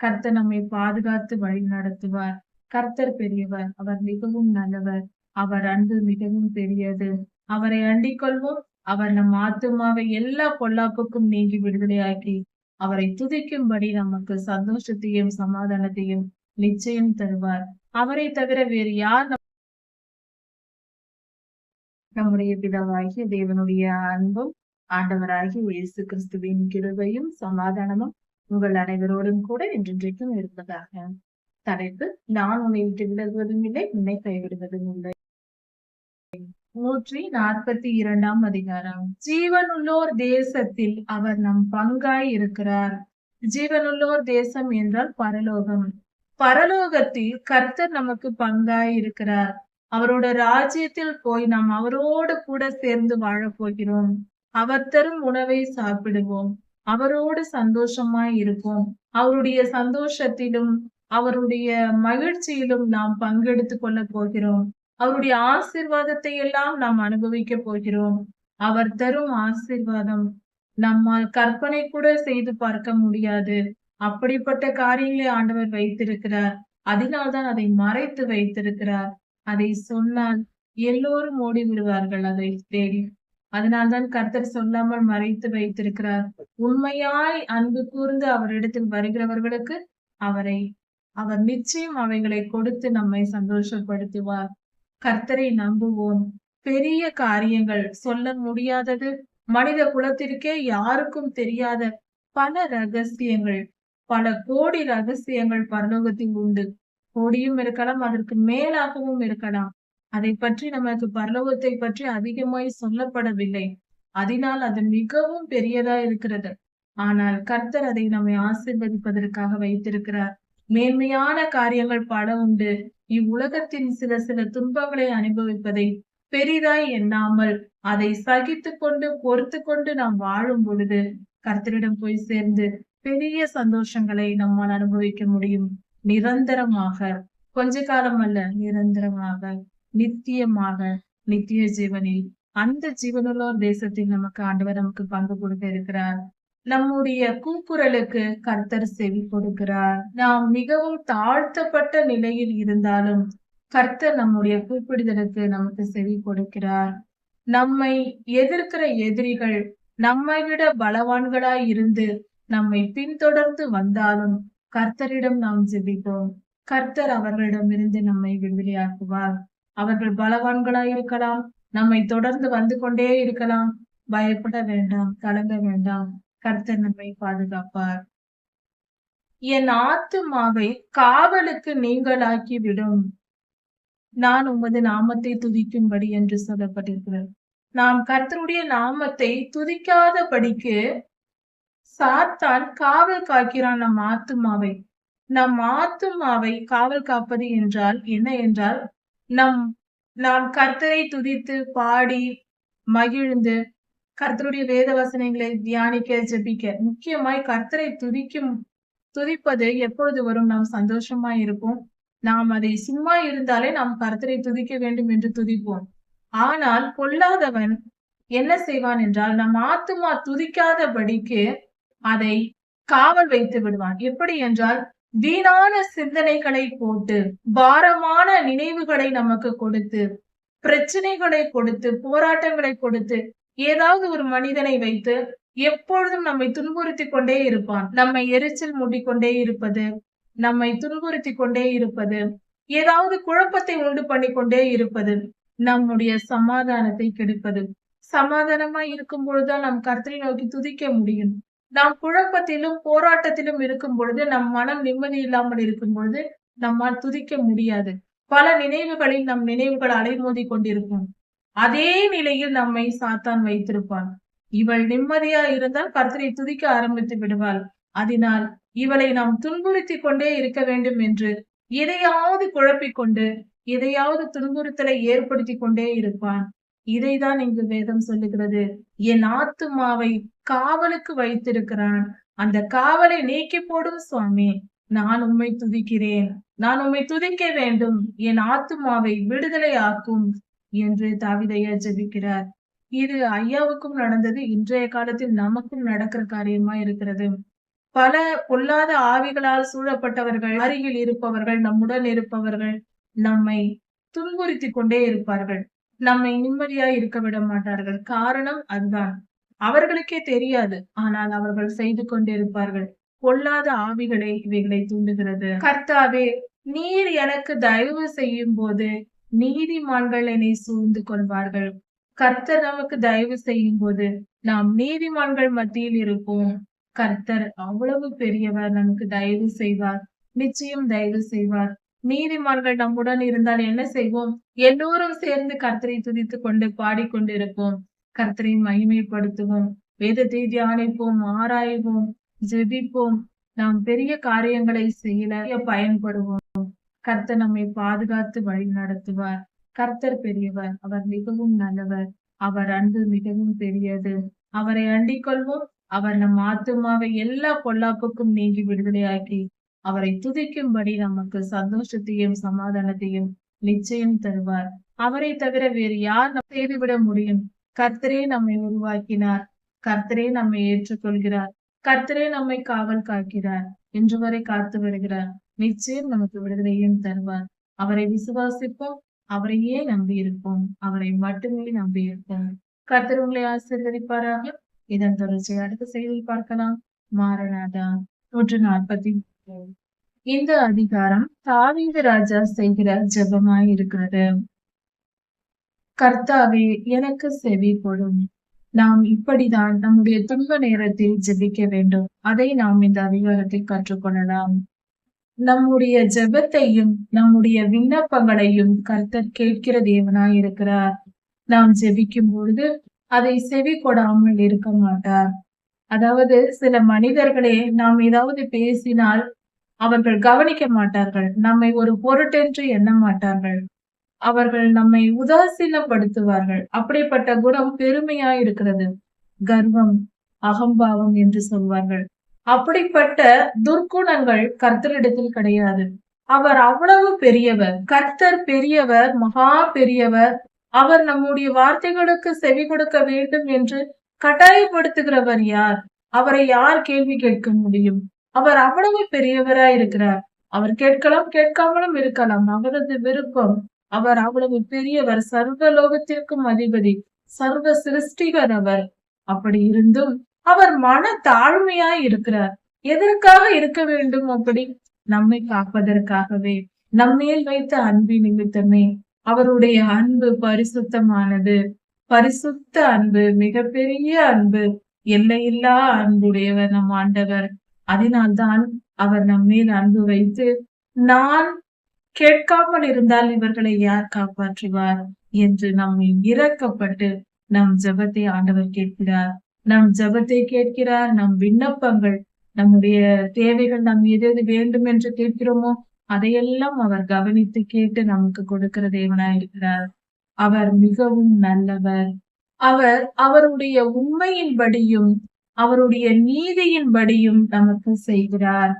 கர்த்தர் நம்மை பாதுகாத்து வழி நடத்துவார். கர்த்தர் பெரியவர் அவர் மிகவும் நல்லவர். அவர் அன்பு மிகவும் பெரியது. அவரை அண்டிக் கொள்வோம். அவர் நம் ஆத்துமாவை எல்லா பொல்லாப்புக்கும் நீங்கி விடுதலையாக்கி அவரை துதிக்கும்படி நமக்கு சந்தோஷத்தையும் சமாதானத்தையும் நிச்சயம் தருவார். அவரை தவிர வேறு யார் நம்முடைய பிதாவாகிய தேவனுடைய அன்பும் ஆண்டவராகிய இயேசு கிறிஸ்துவின் கிருபையும் சமாதானமும் உங்கள் அனைவரோடும் கூட என்றென்றைக்கும் இருப்பதாக தலைப்பு. நான் உன்னை விட்டு விலகுவதும் இல்லை உன்னை கைவிடுவதும் இல்லை. நூற்றி நாற்பத்தி இரண்டாம் அதிகாரம். ஜீவனுள்ளோர் தேசத்தில் அவர் நம் பங்காய் இருக்கிறார். ஜீவனுள்ளோர் தேசம் என்றால் பரலோகம். பரலோகத்தில் கர்த்தர் நமக்கு பங்காய் இருக்கிறார். அவரோட ராஜ்யத்தில் போய் நாம் அவரோடு கூட சேர்ந்து வாழப் போகிறோம். அவர் தரும் உணவை சாப்பிடுவோம். அவரோடு சந்தோஷமாய் இருப்போம். அவருடைய சந்தோஷத்திலும் அவருடைய மகிழ்ச்சியிலும் நாம் பங்கெடுத்துக் கொள்ள போகிறோம். அவருடைய ஆசீர்வாதத்தை எல்லாம் நாம் அனுபவிக்க போகிறோம். அவர் தரும் ஆசீர்வாதம் நம்மால் கற்பனை கூட செய்து பார்க்க முடியாது. அப்படிப்பட்ட காரியங்களை ஆண்டவர் வைத்திருக்கிறார். அதனால்தான் அதை மறைத்து வைத்திருக்கிறார். அதை சொன்னால் எல்லோரும் ஓடி விடுவார்கள் அதை தேடி அதனால்தான் கர்த்தர் சொல்லாமல் மறைத்து வைத்திருக்கிறார். உண்மையாய் அன்பு கூர்ந்து அவரிடத்தில் வருகிறவர்களுக்கு அவரை அவர் நிச்சயம் அவைகளை கொடுத்து நம்மை சந்தோஷப்படுத்துவார். கர்த்தரை நம்புவோம். பெரிய காரியங்கள் சொல்ல முடியாதது. மனித குலத்திற்கே யாருக்கும் தெரியாத பல ரகசியங்கள் பல கோடி ரகசியங்கள் பரலோகத்தில் உண்டு. கோடியும் இருக்கலாம் அதற்கு மேலாகவும் இருக்கலாம். அதை பற்றி நமக்கு பரலோகத்தை பற்றி அதிகமாய் சொல்லப்படவில்லை. அதனால் அது மிகவும் பெரியதா இருக்கிறது. ஆனால் கர்த்தர் அதை நம்மை ஆசிர்வதிப்பதற்காக வைத்திருக்கிறார். மேன்மையான காரியங்கள் பல உண்டு. இவ்வுலகத்தின் சில சில துன்பங்களை அனுபவிப்பதை பெரிதாய் எண்ணாமல் அதை சகித்து கொண்டு பொறுத்து கொண்டு நாம் வாழும் பொழுது கர்த்தரிடம் போய் சேர்ந்து பெரிய சந்தோஷங்களை நம்மால் அனுபவிக்க முடியும். நிரந்தரமாக கொஞ்ச காலம் அல்ல நிரந்தரமாக. நித்தியமாக நித்திய ஜீவனில். அந்த ஜீவனுள்ள தேசத்தில் நமக்கு ஆண்டவர் நமக்கு பங்கு கொடுக்க இருக்கிறார். நம்முடைய கூக்குரலுக்கு கர்த்தர் செவி கொடுக்கிறார். நாம் மிகவும் தாழ்த்தப்பட்ட நிலையில் இருந்தாலும் கர்த்தர் நம்முடைய கூப்பிடுதலுக்கு நமக்கு செவி கொடுக்கிறார். நம்மை எதிர்க்கிற எதிரிகள் நம்மை விட பலவான்களாய் இருந்து நம்மை பின்தொடர்ந்து வந்தாலும் கர்த்தரிடம் நாம் ஜெபிப்போம். கர்த்தர் அவர்களிடமிருந்து நம்மை விடுதலையாக்குவார். அவர்கள் பலவான்களாய் இருக்கலாம். நம்மை தொடர்ந்து வந்து கொண்டே இருக்கலாம். பயப்பட வேண்டாம் கலங்க வேண்டாம். கர்த்தர் நம்மை பாதுகாப்பார். என் ஆத்துமாவை காவலுக்கு நீங்களாக்கி விடும் நான் உமது நாமத்தை துதிக்கும்படி என்று சொல்லப்பட்டிருக்கிறது. நாம் கர்த்தருடைய நாமத்தை துதிக்காதபடிக்கு சாத்தான் காவல் காக்கிறான் நம் ஆத்துமாவை. நம் ஆத்துமாவை காவல் காப்பது என்றால் என்ன என்றால் நம் நாம் கர்த்தரை துதித்து பாடி மகிழ்ந்து கர்த்தருடைய வேத வசனங்களை தியானிக்க ஜெபிக்க முக்கியமாய் கர்த்தரை துதிக்கும் துதிப்பது எப்பொழுது வரும்? நாம் சந்தோஷமா இருப்போம். நாம் அதை சும்மா இருந்தாலே நாம் கர்த்தரை துதிக்க வேண்டும் என்று துதிப்போம். ஆனால் கொல்லாதவன் என்ன செய்வான் என்றால் நம் ஆத்துமா துதிக்காதபடிக்கு அதை காவல் வைத்து விடுவான். எப்படி என்றால் வீணான சிந்தனைகளை போட்டு பாரமான நினைவுகளை நமக்கு கொடுத்து பிரச்சனைகளை கொடுத்து போராட்டங்களை கொடுத்து ஏதாவது ஒரு மனிதனை வைத்து எப்பொழுதும் நம்மை துன்புறுத்தி கொண்டே இருப்பான். நம்மை எரிச்சல் மூட்டிக்கொண்டே இருப்பது நம்மை துன்புறுத்தி கொண்டே இருப்பது ஏதாவது குழப்பத்தை உண்டு பண்ணி கொண்டே இருப்பது நம்முடைய சமாதானத்தை கெடுப்பது. சமாதானமா இருக்கும் பொழுதுதான் நாம் கர்த்தரை நோக்கி துதிக்க முடியும். நாம் குழப்பத்திலும் போராட்டத்திலும் இருக்கும் பொழுது நம் மனம் நிம்மதி இல்லாமல் இருக்கும் பொழுது நம்மால் துதிக்க முடியாது. பல நினைவுகளில் நம் நினைவுகள் அலைமோதி கொண்டிருக்கும். அதே நிலையில் நம்மை சாத்தான் வைத்திருப்பான். இவள் நிம்மதியா இருந்தால் கர்த்தரை துதிக்க ஆரம்பித்து விடுவாள். அதனால் இவளை நாம் துன்புறுத்தி கொண்டே இருக்க வேண்டும் என்று எதையாவது குழப்பிக்கொண்டு எதையாவது துன்புறுத்தலை ஏற்படுத்தி கொண்டே இருப்பான். இதைதான் இங்கு வேதம் சொல்லுகிறது. என் ஆத்துமாவை காவலுக்கு வைத்திருக்கிறான். அந்த காவலை நீக்கி போடும் சுவாமி நான் உம்மை துதிக்கிறேன். நான் உம்மை துதிக்க வேண்டும். என் ஆத்துமாவை விடுதலை ஆக்கும் என்று தாவிதையா ஜெபிக்கிறார். இது ஐயாவுக்கும் நடந்தது. இன்றைய காலத்தில் நமக்கும் நடக்கிற காரியமா இருக்கிறது. பல பொல்லாத ஆவிகளால் சூழப்பட்டவர்கள் அருகில் இருப்பவர்கள் நம்முடன் இருப்பவர்கள் நம்மை துன்புறுத்தி கொண்டே இருப்பார்கள். நம்மை நிம்மதியா இருக்க விட மாட்டார்கள். காரணம் அதுதான். அவர்களுக்கே தெரியாது. ஆனால் அவர்கள் செய்து கொண்டிருப்பார்கள். பொல்லாத ஆவிகளை இவைகளை தூண்டுகிறது. கர்த்தாவே நீர் எனக்கு தயவு செய்யும் போது நீதிமான்கள் என்னை சூழ்ந்து கொள்வார்கள். கர்த்தர் நமக்கு தயவு செய்யும் போது நாம் நீதிமான்கள் மத்தியில் இருப்போம். கர்த்தர் அவ்வளவு பெரியவர். நமக்கு தயவு செய்வார். நிச்சயம் தயவு செய்வார். நீதிமான்கள் நம்முடன் இருந்தால் என்ன செய்வோம்? எல்லோரும் சேர்ந்து கர்த்தரை துதித்துக் கொண்டு பாடிக்கொண்டிருப்போம். கர்த்தரை மகிமைப்படுத்துவோம். வேதத்தை தியானிப்போம் ஆராய்வோம் ஜெபிப்போம். நாம் பெரிய காரியங்களை செய்ய பயன்படுவோம். கர்த்தர் நம்மை பாதுகாத்து வழி நடத்துவார். கர்த்தர் பெரியவர் அவர் மிகவும் நல்லவர். அவர் அன்பு மிகவும் பெரியது. அவரை அண்டிக் கொள்வோம் அவர் நம் ஆத்துமாவை எல்லா பொல்லாப்புக்கும் நீங்கி விடுதலையாக்கி அவரை துதிக்கும்படி நமக்கு சந்தோஷத்தையும் சமாதானத்தையும் நிச்சயம் தருவார். அவரை தவிர வேறு யார் நம் செய்துவிட முடியும்? கர்த்தரே நம்மை உருவாக்கினார். கர்த்தரே நம்மை ஏற்றுக்கொள்கிறார். கர்த்தரே நம்மை காவல் காக்கிறார். இன்று வரை காத்து வருகிறார். நிச்சயம் நமக்கு விடுதலையும் தருவார். அவரை விசுவாசிப்போம். அவரையே நம்பி இருப்போம். அவரை மட்டுமே நம்பி இருப்போம். கர்த்தர் உங்களை ஆசீர்வதிப்பாராக? இதன் தொடர்ச்சி அடுத்த செய்தியில் பார்க்கலாம். மாரநாதா நூற்று நாற்பத்தி இந்த அதிகாரம் தாவீது ராஜா செய்கிற ஜபமாய் இருக்கிறது கர்த்தாவே எனக்கு செவி கொடும். நாம் இப்படிதான் நம்முடைய துன்ப நேரத்தில் ஜெபிக்க வேண்டும். அதை நாம் இந்த அதிகாரத்தில் கற்றுக்கொள்ளலாம். நம்முடைய ஜெபத்தையும் நம்முடைய விண்ணப்பங்களையும் கர்த்தர் கேட்கிற தேவனாய் இருக்கிறார் நாம் ஜெபிக்கும் பொழுது அதை செவி கொடாமல் இருக்க மாட்டார். அதாவது சில மனிதர்களே நாம் ஏதாவது பேசினால் அவர்கள் கவனிக்க மாட்டார்கள். நம்மை ஒரு பொருட்டென்று எண்ண மாட்டார்கள். அவர்கள் நம்மை உதாசீனப்படுத்துவார்கள். அப்படிப்பட்ட குணம் பெருமையா இருக்கிறது கர்வம் அகம்பாவம் என்று சொல்வார்கள். அப்படிப்பட்ட துர்க்குணங்கள் கர்த்தரிடத்தில் கிடையாது. அவர் அவ்வளவு பெரியவர். கர்த்தர் பெரியவர் மகா பெரியவர். அவர் நம்முடைய வார்த்தைகளுக்கு செவி கொடுக்க வேண்டும் என்று கட்டாயப்படுத்துகிறவர் யார்? அவரை யார் கேள்வி கேட்க முடியும்? அவர் அவ்வளவு பெரியவரா இருக்கிறார். அவர் கேட்கலாம் கேட்காமலும் இருக்கலாம். அவரது விருப்பம் அவர் அவ்வளவு பெரியவர் சர்வ லோகத்திற்கும் அதிபதி சர்வ சிருஷ்டிகர் அவர். அப்படி இருந்தும் அவர் மன தாழ்மையாய் இருக்கிறார். எதற்காக இருக்க வேண்டும் அப்படி? நம்மை காப்பதற்காகவே நம்மேல் வைத்த அன்பின் நிமித்தமே. அவருடைய அன்பு பரிசுத்தமானது. பரிசுத்த அன்பு மிகப்பெரிய அன்பு. எல்லையில்லா அன்புடையவர் நம் ஆண்டவர். அதனால்தான் அவர் நம்மேல் அன்பு வைத்து நான் கேட்காமல் இருந்தால் இவர்களை யார் காப்பாற்றுவார் என்று நம்மை இறக்கப்பட்டு நம் ஜபத்தை ஆண்டவர் கேட்கிறார். நம் ஜபத்தை கேட்கிறார். நம் விண்ணப்பங்கள் நம்முடைய தேவைகள் நாம் எது எது வேண்டும் என்று கேட்கிறோமோ அதையெல்லாம் அவர் கவனித்து கேட்டு நமக்கு கொடுக்கிற தேவனாய் இருக்கிறார். அவர் மிகவும் நல்லவர். அவர் அவருடைய உண்மையின்படியும் அவருடைய நீதியின்படியும் நமக்கு செய்கிறார்.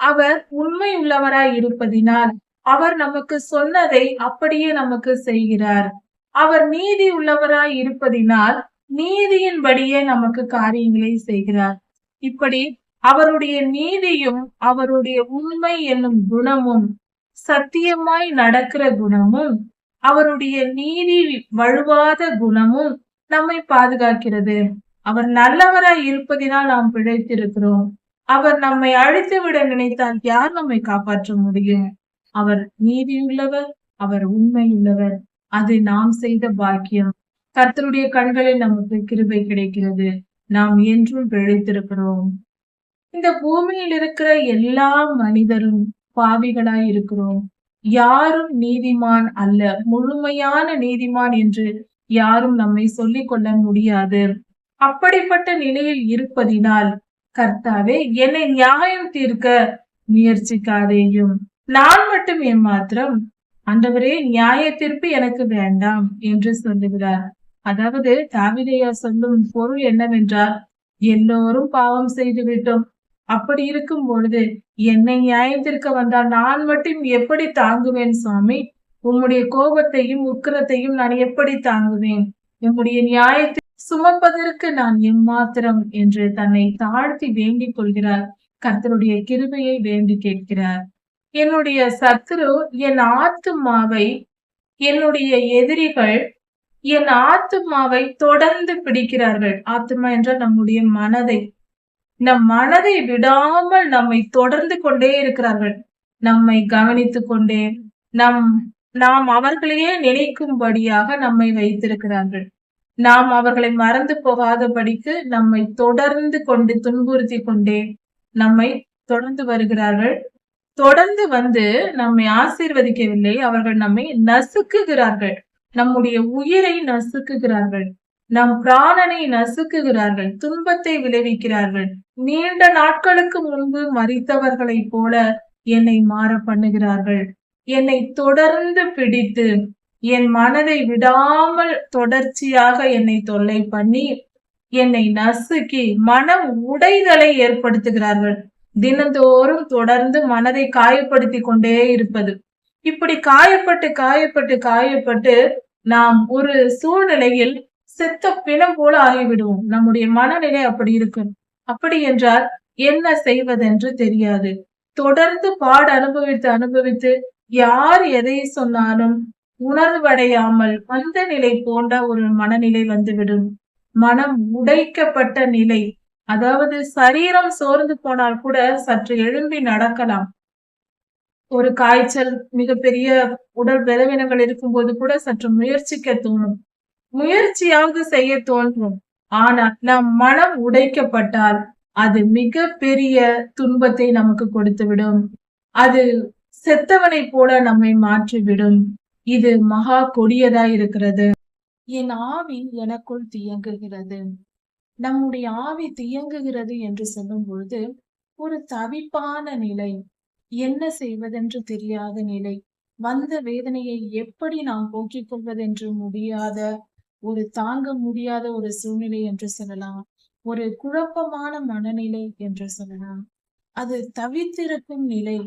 அவர் உண்மை உள்ளவராய் இருப்பதினால் அவர் நமக்கு சொன்னதை அப்படியே நமக்கு செய்கிறார். அவர் நீதி உள்ளவராய் இருப்பதினால் நீதியின்படியே நமக்கு காரியங்களை செய்கிறார். இப்படி அவருடைய நீதியும் அவருடைய உண்மை என்னும் குணமும் சத்தியமாய் நடக்கிற குணமும் அவருடைய நீதி வழுவாத குணமும் நம்மை பாதுகாக்கிறது. அவர் நல்லவராய் இருப்பதினால் நாம் பிழைத்திருக்கிறோம். அவர் நம்மை அழித்து விட நினைத்தால் யார் நம்மை காப்பாற்ற முடியும்? அவர் நீதியுள்ளவர் அவர் உண்மையுள்ளவர். அது நாம் செய்த பாக்கியம். கர்த்தருடைய கண்களில் நமக்கு கிருபை கிடைக்கிறது. நாம் என்றும் பிழைத்திருக்கிறோம். இந்த பூமியில் இருக்கிற எல்லா மனிதரும் பாவிகளாய் இருக்கிறோம். யாரும் நீதிமான் அல்ல. முழுமையான நீதிமான் என்று யாரும் நம்மை சொல்லிக் கொள்ள முடியாது. அப்படிப்பட்ட நிலையில் இருப்பதினால் கர்த்தாவே என்னை நியாயம் தீர்க்க முயற்சிக்காதேயும். நான் மட்டும் ஏமாத்திரம் அந்தவரே நியாய தீர்ப்பு எனக்கு வேண்டாம் என்று சொல்லுகிறார். அதாவது தாவிதையா சொல்லும் பொருள் என்னவென்றால் எல்லோரும் பாவம் செய்து விட்டோம் அப்படி இருக்கும் பொழுது என்னை நியாயத்திற்கு வந்தால் நான் மட்டும் எப்படி தாங்குவேன் சுவாமி? உம்முடைய கோபத்தையும் உக்கிரத்தையும் நான் எப்படி தாங்குவேன்? உம்முடைய நியாயத்தை சுமப்பதற்கு நான் எம்மாத்திரம் என்று தன்னை தாழ்த்தி வேண்டிக் கொள்கிறார். கர்த்தருடைய கிருபையை வேண்டி கேட்கிறார். என்னுடைய சத்துரு என் ஆத்துமாவை என்னுடைய எதிரிகள் என் ஆத்துமாவை தொடர்ந்து பிடிக்கிறார்கள். ஆத்துமா என்றால் நம்முடைய மனதை. நம் மனதை விடாமல் நம்மை தொடர்ந்து கொண்டே இருக்கிறார்கள். நம்மை கவனித்துக் கொண்டே நம் நாம் அவர்களையே நினைக்கும்படியாக நம்மை வைத்திருக்கிறார்கள். நாம் அவர்களை மறந்து போகாதபடிக்கு நம்மை தொடர்ந்து கொண்டு துன்புறுத்தி கொண்டே நம்மை தொடர்ந்து வருகிறார்கள். தொடர்ந்து வந்து நம்மை ஆசீர்வதிக்கவில்லை. அவர்கள் நம்மை நசுக்குகிறார்கள். நம்முடைய உயிரை நசுக்குகிறார்கள். நம் பிராணனை நசுக்குகிறார்கள். துன்பத்தை விளைவிக்கிறார்கள். நீண்ட நாட்களுக்கு முன்பு மறித்தவர்களைப் போல என்னை மாற பண்ணுகிறார்கள். என்னை தொடர்ந்து பிடித்து என் மனதை விடாமல் தொடர்ச்சியாக என்னை தொல்லை பண்ணி என்னை நசுக்கி மனம் உடைதலை ஏற்படுத்துகிறார்கள். தினந்தோறும் தொடர்ந்து மனதை காயப்படுத்தி கொண்டே இருப்பது. இப்படி காயப்பட்டு காயப்பட்டு காயப்பட்டு நாம் ஒரு சூழ்நிலையில் செத்த பிணம் போல ஆகிவிடுவோம். நம்முடைய மனநிலை அப்படி இருக்கும். அப்படி என்றால் என்ன செய்வதென்று தெரியாது. தொடர்ந்து பாடு அனுபவித்து அனுபவித்து யார் எதை சொன்னாலும் உணர்வடையாமல் அந்த நிலை போன்ற ஒரு மனநிலை வந்துவிடும். மனம் உடைக்கப்பட்ட நிலை அதாவது சரீரம் சோர்ந்து போனால் கூட சற்று எழும்பி நடக்கலாம். ஒரு காய்ச்சல் மிகப்பெரிய உடல் பலவீனங்கள் இருக்கும்போது கூட சற்று முயற்சிக்க தோணும். முயற்சியாவது செய்ய தோன்றும். ஆனால் நம் மனம் உடைக்கப்பட்டால் அது மிக பெரிய துன்பத்தை நமக்கு கொடுத்துவிடும். அது செத்தவனை போல நம்மை மாற்றிவிடும். இது மகா கொடியதா இருக்கிறது. என் ஆவி எனக்குள் தியங்குகிறது. நம்முடைய ஆவி தியங்குகிறது என்று சொல்லும் பொழுது ஒரு தவிப்பான நிலை. என்ன செய்வதென்று தெரியாத நிலை. வந்த வேதனையை எப்படி நாம் போக்கிக் கொள்வதென்று முடியாத ஒரு தாங்க முடியாத ஒரு சூழ்நிலை என்று சொல்லலாம். ஒரு குழப்பமான மனநிலை என்று சொல்லலாம். அது தவித்திருக்கும் நிலை.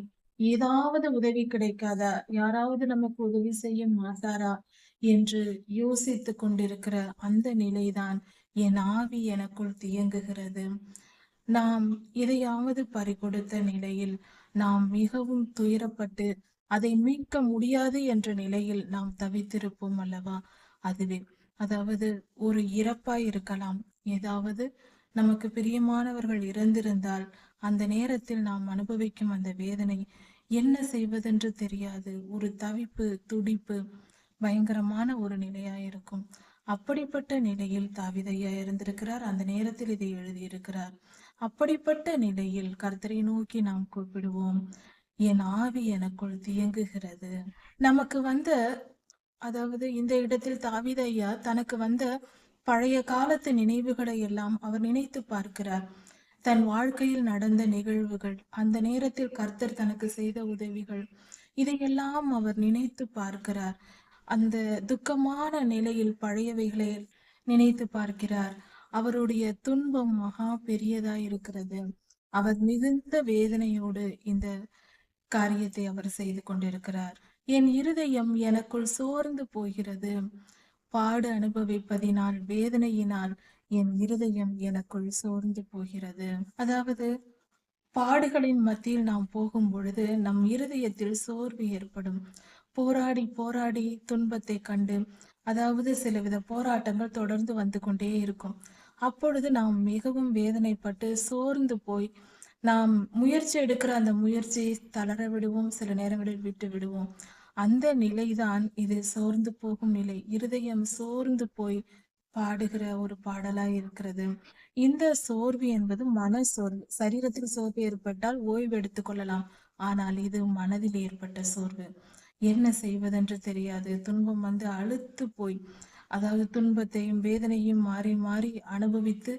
ஏதாவது உதவி கிடைக்காதா? யாராவது நமக்கு உதவி செய்ய மாட்டாரா? என்று யோசித்துக் கொண்டிருக்கிற அந்த நிலைதான் என் ஆவி எனக்குள் தியங்குகிறது. நாம் எதையாவது பறிகொடுத்த நிலையில் நாம் மிகவும் துயரப்பட்டு அதை மீட்க முடியாது என்ற நிலையில் நாம் தவித்திருப்போம் அல்லவா? அதுவே. அதாவது ஒரு இறப்பாய் இருக்கலாம். ஏதாவது நமக்கு பிரியமானவர்கள் இறந்திருந்தால் அந்த நேரத்தில் நாம் அனுபவிக்கும் அந்த வேதனை என்ன செய்வதென்று தெரியாது. ஒரு தவிப்பு துடிப்பு பயங்கரமான ஒரு நிலையாயிருக்கும். அப்படிப்பட்ட நிலையில் தாவிதையா இருந்திருக்கிறார் அந்த நேரத்தில் இதை எழுதியிருக்கிறார். அப்படிப்பட்ட நிலையில் கர்த்தரை நோக்கி நாம் கூப்பிடுவோம். என் ஆவி எனக்குள் தியங்குகிறது. நமக்கு வந்த அதாவது இந்த இடத்தில் தாவிதையா தனக்கு வந்த பழைய காலத்து நினைவுகளை எல்லாம் அவர் நினைத்து பார்க்கிறார். தன் வாழ்க்கையில் நடந்த நிகழ்வுகள் அந்த நேரத்தில் கர்த்தர் தனக்கு செய்த உதவிகள் இதையெல்லாம் அவர் நினைத்து பார்க்கிறார். அந்த துக்கமான நிலையில் பழையவைகளை நினைத்து பார்க்கிறார். அவருடைய துன்பம் மகா பெரியதா இருக்கிறது அவர் மிகுந்த வேதனையோடு இந்த காரியத்தை அவர் செய்து கொண்டிருக்கிறார். என் இருதயம் எனக்குள் சோர்ந்து போகிறது. பாடு அனுபவிப்பதினால் வேதனையினால் என் இருதயம் எனக்குள் சோர்ந்து போகிறது. அதாவது பாடுகளின் மத்தியில் நாம் போகும் பொழுது நம் இருதயத்தில் சோர்வு ஏற்படும். போராடி போராடி துன்பத்தை கண்டு அதாவது சிலவித போராட்டங்கள் தொடர்ந்து வந்து கொண்டே இருக்கும். அப்பொழுது நாம் மிகவும் வேதனைப்பட்டு சோர்ந்து போய் நாம் முயற்சி எடுக்கிற அந்த முயற்சியை தளர விடுவோம். சில நேரங்களில் விட்டு விடுவோம். அந்த நிலைதான் இது சோர்ந்து போகும் நிலை. இருதயம் சோர்ந்து போய் பாடுகிற ஒரு பாடலா இருக்கிறது. இந்த சோர்வு என்பது மன சோர்வு. சரீரத்தில் சோர்வு ஏற்பட்டால் ஓய்வு எடுத்துக் கொள்ளலாம். ஆனால் இது மனதில் ஏற்பட்ட சோர்வு. என்ன செய்வதென்று தெரியாது. துன்பம் வந்து அழுத்து போய் அதாவது துன்பத்தையும் வேதனையும் மாறி மாறி அனுபவித்து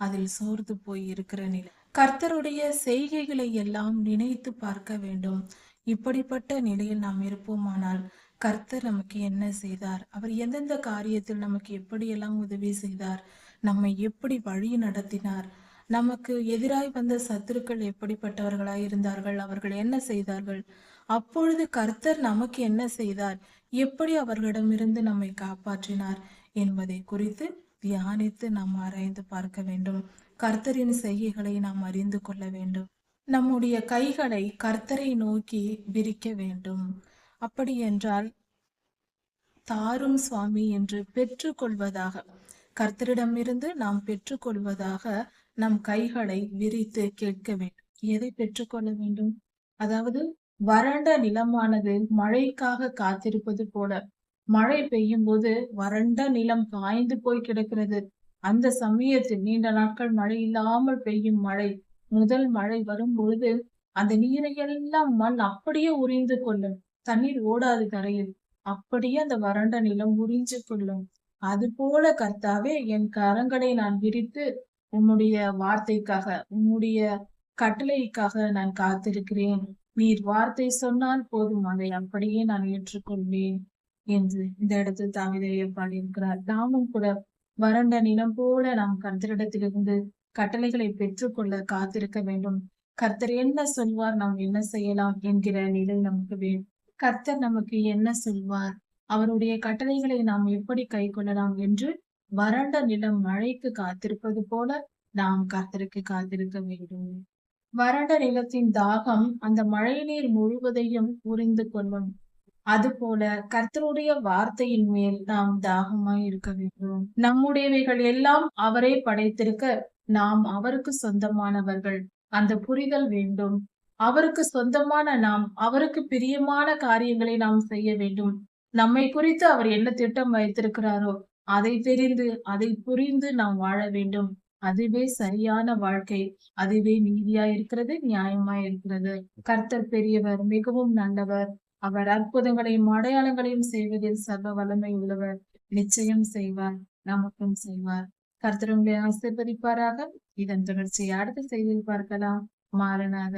அதில் சோர்ந்து போய் இருக்கிற நிலை. கர்த்தருடைய செய்கைகளை எல்லாம் நினைத்து பார்க்க வேண்டும். இப்படிப்பட்ட நிலையில் நாம் இருப்போமானால் கர்த்தர் நமக்கு என்ன செய்தார்? அவர் எந்தெந்த காரியத்தில் நமக்கு எப்படியெல்லாம் உதவி செய்தார்? நம்மை எப்படி வழி நடத்தினார்? நமக்கு எதிராய் வந்த சத்துருக்கள் எப்படிப்பட்டவர்களாய் இருந்தார்கள்? அவர்கள் என்ன செய்தார்கள்? அப்பொழுது கர்த்தர் நமக்கு என்ன செய்தார்? எப்படி அவர்களிடமிருந்து நம்மை காப்பாற்றினார் என்பதை குறித்து தியானித்து நாம் ஆராய்ந்து பார்க்க வேண்டும். கர்த்தரின் செய்கைகளை நாம் அறிந்து கொள்ள வேண்டும். நம்முடைய கைகளை கர்த்தரை நோக்கி விரிக்க வேண்டும். அப்படி என்றால் தாரும் சுவாமி என்று பெற்றுக்கொள்வதாக கர்த்தரிடமிருந்து நாம் பெற்றுக்கொள்வதாக நம் கைகளை விரித்து கேட்க வேண்டும். எதை பெற்றுக்கொள்ள வேண்டும்? அதாவது வறண்ட நிலமானது மழைக்காக காத்திருப்பது போல மழை பெய்யும் போது வறண்ட நிலம் காய்ந்து போய் கிடக்கிறது. அந்த சமயத்தில் நீண்ட நாட்கள் மழை இல்லாமல் பெய்யும் மழை முதல் மழை வரும் பொழுது அந்த நீரை எல்லாம் மண் அப்படியே உறிந்து கொள்ளும். தண்ணீர் ஓடாது கரையில். அப்படியே அந்த வறண்ட நிலம் உறிஞ்சு கொள்ளும். அது போல கர்த்தாவே என் கரங்களை நான் விரித்து உன்னுடைய வார்த்தைக்காக உன்னுடைய கட்டளைக்காக நான் காத்திருக்கிறேன். நீர் வார்த்தை சொன்னால் போதும் அதை அப்படியே நான் ஏற்றுக்கொள்வேன் என்று இந்த இடத்தில் தாவிதையை பாடியிருக்கிறார் நாமும் கூட வறண்ட நிலம் போல நாம் கர்த்தரிடத்திலிருந்து கட்டளைகளை பெற்றுக்கொள்ள காத்திருக்க வேண்டும். கர்த்தர் என்ன சொல்வார் நாம் என்ன செய்யலாம் என்கிற நிலை நமக்கு வேண்டும் கர்த்தர் நமக்கு என்ன சொல்வார்? அவருடைய கட்டளைகளை நாம் எப்படி கை கொள்ளலாம் என்று வறண்ட நிலம் மழைக்கு காத்திருப்பது போல நாம் கர்த்தருக்கு காத்திருக்க வேண்டும். வறண்ட நிலத்தின் தாகம் அந்த மழை நீர் முழுவதையும் உறிந்து கொள்ளும். அதுபோல கர்த்தருடைய வார்த்தையின் மேல் நாம் தாகமாய் இருக்க வேண்டும். நம்முடையவைகள் எல்லாம் அவரே படைத்திருக்க நாம் அவருக்கு சொந்தமானவர்கள். அந்த புரிதல் வேண்டும். அவருக்கு சொந்தமான நாம் அவருக்கு பிரியமான காரியங்களை நாம் செய்ய வேண்டும். நம்மை குறித்து அவர் என்ன திட்டம் வைத்திருக்கிறாரோ அதை தெரிந்து அதை புரிந்து நாம் வாழ வேண்டும். அதுவே சரியான வாழ்க்கை அதுவே நீதியா இருக்கிறது நியாயமா இருக்கிறது கர்த்தர் பெரியவர் மிகவும் நல்லவர். அவர் அற்புதங்களையும் அடையாளங்களையும் செய்வதில் சர்வ வல்லமை உள்ளவர். நிச்சயம் செய்வார் நமக்கும் செய்வார். கர்த்தர் உங்களை இதன் தொடர்ச்சியை அடுத்த செய்தியில் பார்க்கலாம். மாறனாக.